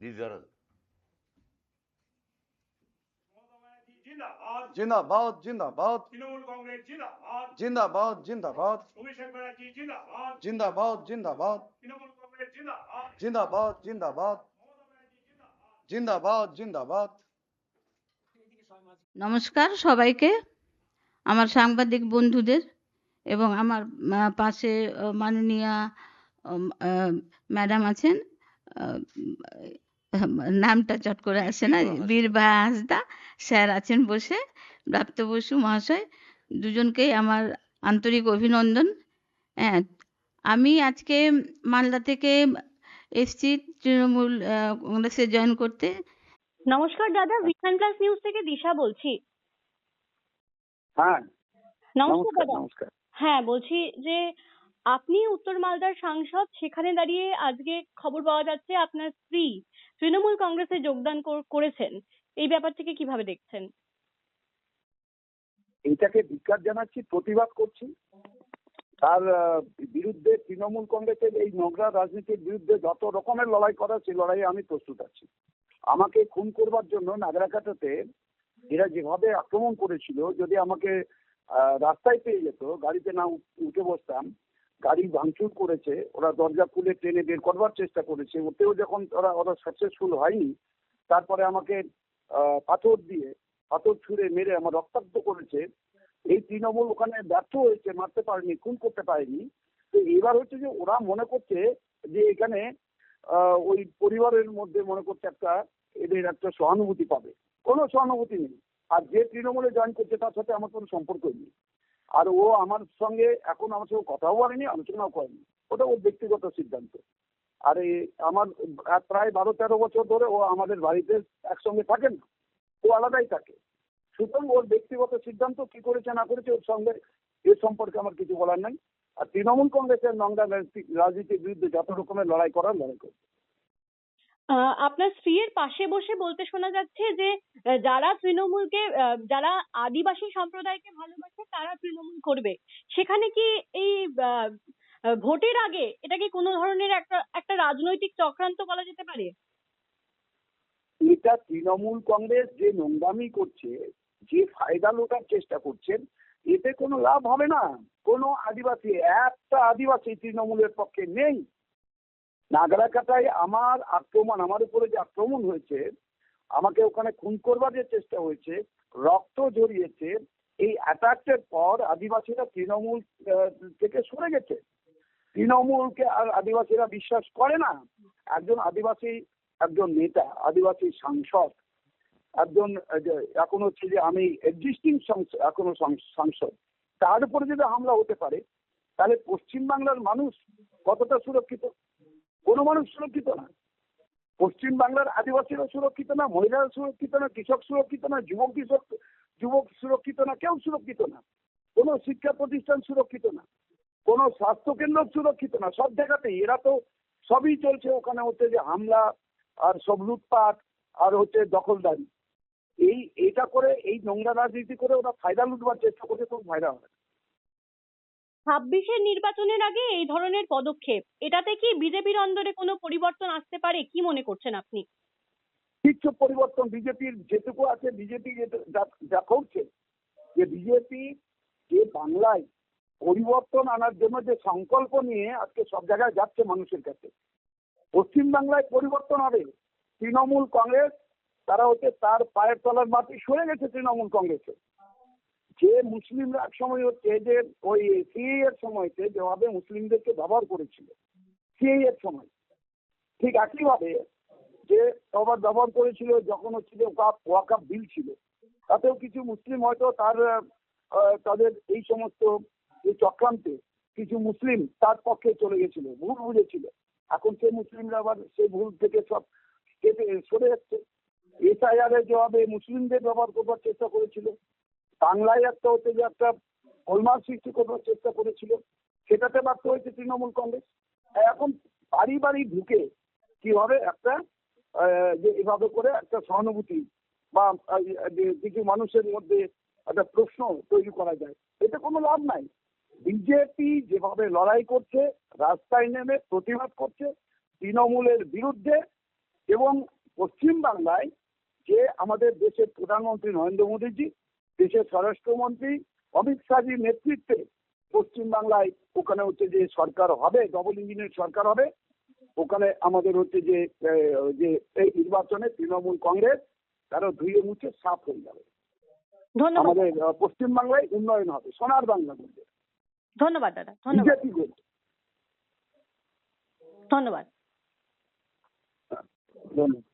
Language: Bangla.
জিন্দাবাদ জিন্দাবাদ জিন্দাবাদ তৃণমূল কংগ্রেস জিন্দাবাদ জিন্দাবাদ জিন্দাবাদ অভিষেক ব্যানার্জি জিন্দাবাদ জিন্দাবাদ জিন্দাবাদ তৃণমূল কংগ্রেস জিন্দাবাদ জিন্দাবাদ জিন্দাবাদ জিন্দাবাদ জিন্দাবাদ নমস্কার সবাইকে আমার সাংবাদিক বন্ধুদের এবং আমার পাশে মাননীয়া ম্যাডাম আছেন নামটা চট করে আসে না বীরবা হাঁসদা। বীরবা হাঁসদা স্যার আছেন বসে প্রাপ্ত বসু মহাশয় দুজনকেই আমার আন্তরিক অভিনন্দন। হ্যাঁ আমি আজকে মালদা থেকে এসছি তৃণমূল আহ, কংগ্রেসে জয়েন করতে। নমস্কার দাদা ভিশন প্লাস নিউজ থেকে দিশা বলছি। হ্যাঁ নমস্কার নমস্কার দাদা। হ্যাঁ বলছি যে আপনি উত্তর মালদার সাংসদ সেখানে দাঁড়িয়ে আজকে খবর পাওয়া যাচ্ছে আপনার স্ত্রী। তৃণমূল কংগ্রেসে যোগদান করেছেন, এই ব্যাপারটিকে কীভাবে দেখছেন? এটাকে ধিক্কার জানাচ্ছি, প্রতিবাদ করছি। তার বিরুদ্ধে তৃণমূল কংগ্রেসের এই নোংরা রাজনীতির বিরুদ্ধে যত রকমের লড়াই করা সেই লড়াইয়ে আমি প্রস্তুত আছি। আমাকে খুন করবার জন্য নাগরাকাটাতে এরা যেভাবে আক্রমণ করেছিল, যদি আমাকে রাস্তায় পেয়ে যেত, গাড়িতে না উঠ- উঠে বসতাম গাড়ি ভাঙচুর করেছে, ওরা দরজা খুলে ট্রেনে বের করবার চেষ্টা করেছে, ওতেও যখন ওরা ওরা সাকসেসফুল হয়নি, তারপরে আমাকে পাথর দিয়ে, পাথর ছুঁড়ে মেরে আমার রক্তাক্ত করেছে। এই তৃণমূল ওখানে ব্যর্থ হয়েছে, মারতে পারেনি, খুন করতে পারেনি। তো এবার হচ্ছে যে ওরা মনে করছে যে এখানে ওই পরিবারের মধ্যে মনে করছে একটা, এদের একটা সহানুভূতি পাবে। কোনো সহানুভূতি নেই। আর যে তৃণমূলে জয়েন করছে তার সাথে আমার কোনো সম্পর্ক নেই। আর ও আমার সঙ্গে এখন আমার সঙ্গে কথাও বলেনি, আলোচনাও করেনি। ওটা ওর ব্যক্তিগত সিদ্ধান্ত। আর আমার প্রায় বারো তেরো বছর ধরে ও আমাদের বাড়িতে একসঙ্গে থাকে না। ও আলাদাই থাকে। সুতরাং ওর ব্যক্তিগত সিদ্ধান্ত কি করেছে, না করেছে, ওর সঙ্গে এ সম্পর্কে আমার কিছু বলার নাই। আর তৃণমূল কংগ্রেসের নোংরা রাজনীতি- রাজনীতির বিরুদ্ধে যত রকমের লড়াই করার লড়াই করবে আহ, আপনার স্ত্রীর পাশে বসে বলতে শোনা যাচ্ছে যে যারা তৃণমূলকে আহ, যারা আদিবাসী সম্প্রদায়কে ভালোবাসে তারা তৃণমূল করবে। সেখানে কি এই আহ, ভোটের আগে এটা কি কোনো ধরনের একটা একটা রাজনৈতিক চক্রান্ত বলা যেতে পারে? এটা তৃণমূল কংগ্রেস যে নোংরামি করছে যে ফায়দা লোটার চেষ্টা করছেন এতে কোনো লাভ হবে না। কোনো আদিবাসী একটা আদিবাসী তৃণমূলের পক্ষে নেই। নাগরাকাটায় আমার আক্রমণ, আমার উপরে যে আক্রমণ হয়েছে, আমাকে ওখানে খুন করবার যে চেষ্টা হয়েছে, রক্ত জড়িয়েছে এই অ্যাটাকের পর আদিবাসীরা তৃণমূল থেকে সরে গেছে। তৃণমূলকে আর আদিবাসীরা বিশ্বাস করে না। একজন আদিবাসী, একজন নেতা, আদিবাসী সাংসদ, একজন এখন হচ্ছে যে আমি এক্সিস্টিং এখনও সাংস- সাংসদ, তার উপরে যদি হামলা হতে পারে, তাহলে পশ্চিমবাংলার মানুষ কতটা সুরক্ষিত? কোনো মানুষ সুরক্ষিত না। পশ্চিম বাংলার আদিবাসীরা সুরক্ষিত না, মহিলারা সুরক্ষিত না, কৃষক সুরক্ষিত না, যুবক কৃষক, যুবক সুরক্ষিত না, কেউ সুরক্ষিত না। কোনো শিক্ষা প্রতিষ্ঠান সুরক্ষিত না। কোনো স্বাস্থ্য কেন্দ্র সুরক্ষিত না। সব জায়গাতেই এরা তো সবই চলছে ওখানে হচ্ছে যে হামলা আর সব লুটপাট আর হচ্ছে দখলদারি। এই, এটা করে, এই নোংরা রাজনীতি করে ওরা ফায়দা লুটবার চেষ্টা করছে তো ফায়দা না। ছাব্বিশের নির্বাচনের আগে এই ধরনের পদক্ষেপ, এটাতে কি বিজেপির অন্দরে কোনো পরিবর্তন আসতে পারে? কি মনে করছেন আপনি? কিচ্ছু পরিবর্তন, বিজেপির যেটুকু আছে, বিজেপি যা করছে, যে বিজেপি যে বাংলায় পরিবর্তন আনার জন্য যে সংকল্প নিয়ে আজকে সব জায়গায় যাচ্ছে মানুষের কাছে পশ্চিম বাংলায় পরিবর্তন হবে। তৃণমূল কংগ্রেস, তারা হচ্ছে তার পায়ের তলার মাটি সরে গেছে তৃণমূল কংগ্রেসে। যে মুসলিমরা এক সময় হচ্ছে যে ওই সিএ এর সময়তে যেভাবে মুসলিমদেরকে ব্যবহার করেছিল সিএ এর সময়। ঠিক একইভাবে যে আবার ব্যবহার করেছিল, যখন হচ্ছে যে ওয়াকাপ বিল ছিল, তাতেও কিছু মুসলিম হয়তো তার তাদের এই সমস্ত চক্রান্তে কিছু মুসলিম তার পক্ষে চলে গেছিল, ভুল বুঝেছিল। এখন সেই মুসলিমরা আবার সেই ভুল থেকে সব সরে যাচ্ছে। এসআইআর এ জবাবে মুসলিমদের ব্যবহার করবার চেষ্টা করেছিল বাংলায় একটা হচ্ছে যে একটা গোলমাল সৃষ্টি করবার চেষ্টা করেছিল, সেটাতে ব্যর্থ হয়েছে তৃণমূল কংগ্রেস। এখন বাড়ি বাড়ি ঢুকে কীভাবে একটা যে এভাবে করে একটা সহানুভূতি বা কিছু মানুষের মধ্যে একটা প্রশ্ন তৈরি করা যায়, এতে কোনো লাভ নাই। বিজেপি যেভাবে লড়াই করছে, রাস্তায় নেমে প্রতিবাদ করছে তৃণমূলের বিরুদ্ধে এবং পশ্চিম বাংলায় যে আমাদের দেশের প্রধানমন্ত্রী নরেন্দ্র মোদীজি দেশের স্বরাষ্ট্রমন্ত্রী অমিত শাহজির নেতৃত্বে পশ্চিম বাংলায় ওখানে হচ্ছে যে সরকার হবে ডবল ইঞ্জিনের সরকার হবে। ওখানে আমাদের হচ্ছে যে যে এই নির্বাচনে তৃণমূল কংগ্রেস তারা ধুয়ে মুছে সাফ হয়ে যাবে। ধন্যবাদ। আমাদের আহ, পশ্চিম বাংলায় উন্নয়ন হবে সোনার বাংলা করবে ধন্যবাদ দাদা বিজেপি করবে? ধন্যবাদ। ধন্যবাদ।